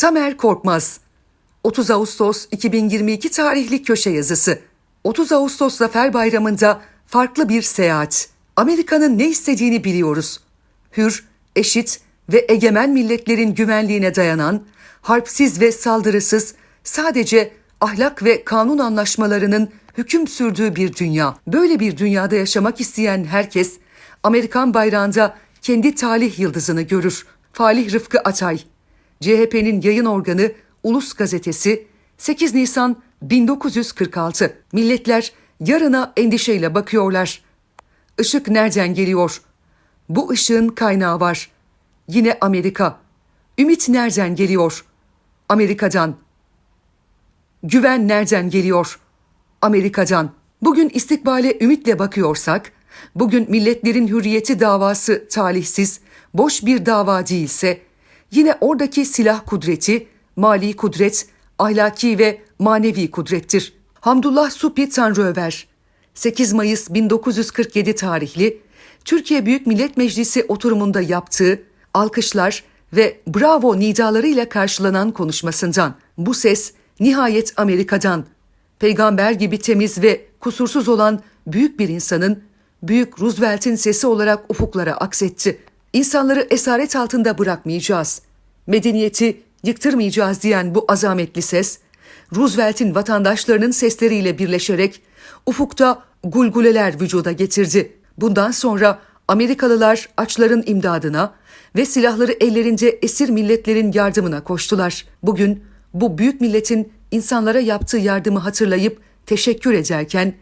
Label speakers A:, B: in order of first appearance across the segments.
A: Tamer Korkmaz 30 Ağustos 2022 tarihli köşe yazısı. 30 Ağustos Zafer Bayramı'nda farklı bir seyahat. Amerika'nın ne istediğini biliyoruz. Hür, eşit ve egemen milletlerin güvenliğine dayanan, harpsiz ve saldırısız, sadece ahlak ve kanun anlaşmalarının hüküm sürdüğü bir dünya. Böyle bir dünyada yaşamak isteyen herkes, Amerikan bayrağında kendi talih yıldızını görür. Falih Rıfkı Atay, CHP'nin yayın organı Ulus Gazetesi 8 Nisan 1946. Milletler yarına endişeyle bakıyorlar. Işık nereden geliyor? Bu ışığın kaynağı var. Yine Amerika. Ümit nereden geliyor? Amerika'dan. Güven nereden geliyor? Amerika'dan. Bugün istikbale ümitle bakıyorsak, bugün milletlerin hürriyeti davası talihsiz, boş bir dava değilse, yine oradaki silah kudreti, mali kudret, ahlaki ve manevi kudrettir. Hamdullah Supi Tanrıöver 8 Mayıs 1947 tarihli Türkiye Büyük Millet Meclisi oturumunda yaptığı alkışlar ve bravo nidalarıyla karşılanan konuşmasından bu ses nihayet Amerika'dan peygamber gibi temiz ve kusursuz olan büyük bir insanın büyük Roosevelt'in sesi olarak ufuklara aksetti. İnsanları esaret altında bırakmayacağız. Medeniyeti yıktırmayacağız diyen bu azametli ses, Roosevelt'in vatandaşlarının sesleriyle birleşerek ufukta gulguleler vücuda getirdi. Bundan sonra Amerikalılar açların imdadına ve silahları ellerinde esir milletlerin yardımına koştular. Bugün bu büyük milletin insanlara yaptığı yardımı hatırlayıp teşekkür ederken,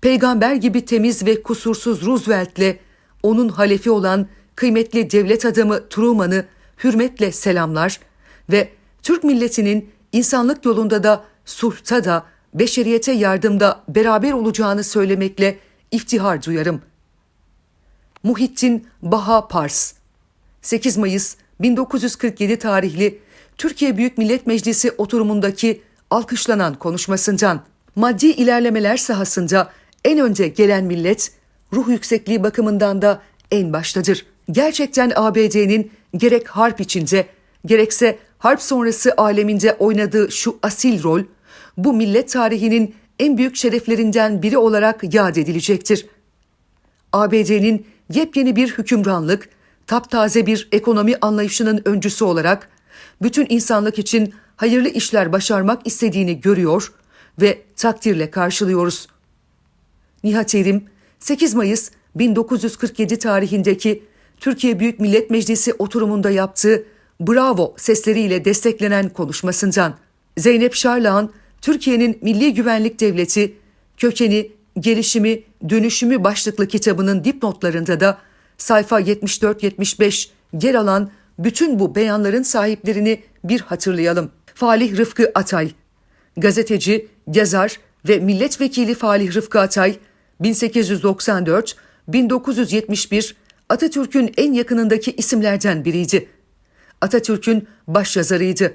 A: peygamber gibi temiz ve kusursuz Roosevelt'le onun halefi olan kıymetli devlet adamı Truman'ı hürmetle selamlar ve Türk milletinin insanlık yolunda da sulhta da beşeriyete yardımda beraber olacağını söylemekle iftihar duyarım. Muhittin Baha Pars 8 Mayıs 1947 tarihli Türkiye Büyük Millet Meclisi oturumundaki alkışlanan konuşmasından maddi ilerlemeler sahasında en önce gelen millet ruh yüksekliği bakımından da en baştadır. Gerçekten ABD'nin gerek harp içinde gerekse harp sonrası aleminde oynadığı şu asil rol bu millet tarihinin en büyük şereflerinden biri olarak yad edilecektir. ABD'nin yepyeni bir hükümranlık, taptaze bir ekonomi anlayışının öncüsü olarak bütün insanlık için hayırlı işler başarmak istediğini görüyor ve takdirle karşılıyoruz. Nihat Erim 8 Mayıs 1947 tarihindeki Türkiye Büyük Millet Meclisi oturumunda yaptığı bravo sesleriyle desteklenen konuşmasından Zeynep Şarlağ'ın Türkiye'nin Milli Güvenlik Devleti, kökeni, gelişimi, dönüşümü başlıklı kitabının dipnotlarında da sayfa 74-75 yer alan bütün bu beyanların sahiplerini bir hatırlayalım. Falih Rıfkı Atay, gazeteci, yazar ve milletvekili Falih Rıfkı Atay, 1894-1971 Atatürk'ün en yakınındaki isimlerden biriydi. Atatürk'ün başyazarıydı.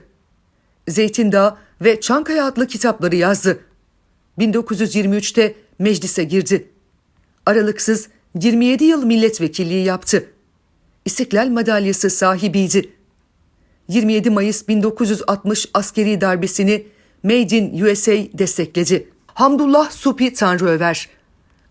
A: Zeytindağ ve Çankaya adlı kitapları yazdı. 1923'te meclise girdi. Aralıksız 27 yıl milletvekilliği yaptı. İstiklal Madalyası sahibiydi. 27 Mayıs 1960 askeri darbesini Made in USA destekledi. Hamdullah Supi Tanrıöver,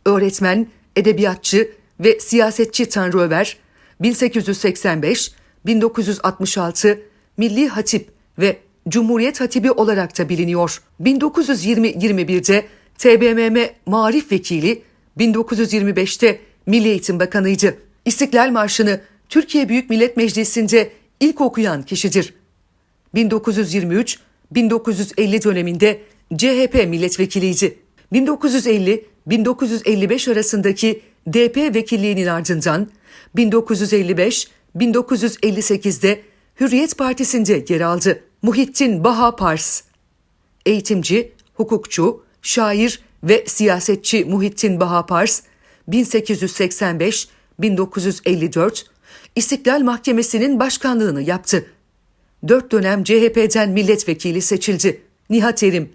A: öğretmen, edebiyatçı ve siyasetçi Tanrıöver, 1885-1966 Milli Hatip ve Cumhuriyet Hatibi olarak da biliniyor. 1920-21'de TBMM Marif Vekili, 1925'te Milli Eğitim Bakanıydı. İstiklal Marşı'nı Türkiye Büyük Millet Meclisi'nde ilk okuyan kişidir. 1923-1950 döneminde CHP milletvekiliydi. 1950-1955 arasındaki DP vekilliğinin ardından 1955-1958'de Hürriyet Partisi'nde yer aldı. Muhittin Baha Pars, eğitimci, hukukçu, şair ve siyasetçi Muhittin Baha Pars, 1885-1954 İstiklal Mahkemesi'nin başkanlığını yaptı. Dört dönem CHP'den milletvekili seçildi. Nihat Erim,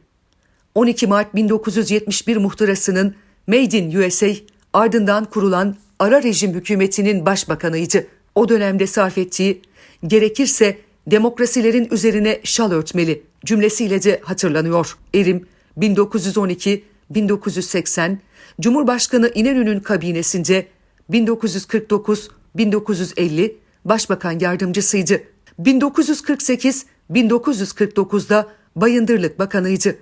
A: 12 Mart 1971 muhtırasının Made in USA ardından kurulan ara rejim hükümetinin başbakanıydı. O dönemde sarf ettiği gerekirse demokrasilerin üzerine şal örtmeli cümlesiyle de hatırlanıyor. Erim 1912, 1980, Cumhurbaşkanı İnönü'nün kabinesinde 1949, 1950 Başbakan yardımcısıydı. 1948, 1949'da Bayındırlık Bakanıydı.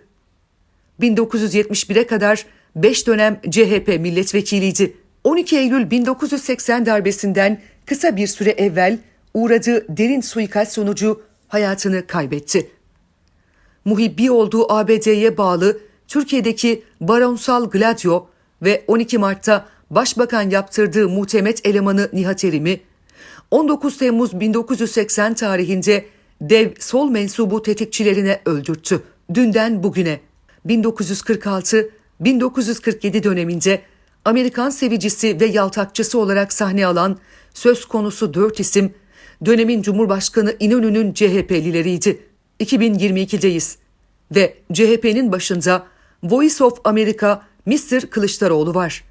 A: 1971'e kadar 5 dönem CHP milletvekiliydi. 12 Eylül 1980 darbesinden kısa bir süre evvel uğradığı derin suikast sonucu hayatını kaybetti. Muhibbi olduğu ABD'ye bağlı Türkiye'deki Baronsal Gladio ve 12 Mart'ta Başbakan yaptırdığı muhtemet elemanı Nihat Erim'i 19 Temmuz 1980 tarihinde dev sol mensubu tetikçilerine öldürttü. Dünden bugüne 1946-1947 döneminde Amerikan sevicisi ve yaltakçısı olarak sahne alan söz konusu dört isim dönemin Cumhurbaşkanı İnönü'nün CHP'lileriydi. 2022'deyiz ve CHP'nin başında Voice of America Mr. Kılıçdaroğlu var.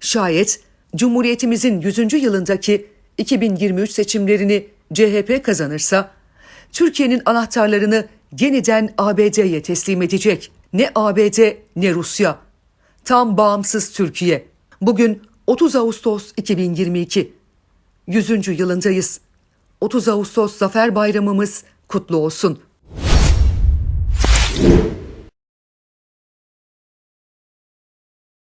A: Şayet Cumhuriyetimizin 100. yılındaki 2023 seçimlerini CHP kazanırsa, Türkiye'nin anahtarlarını yeniden ABD'ye teslim edecek. Ne ABD ne Rusya. Tam bağımsız Türkiye. Bugün 30 Ağustos 2022. 100. yılındayız. 30 Ağustos Zafer Bayramımız kutlu olsun.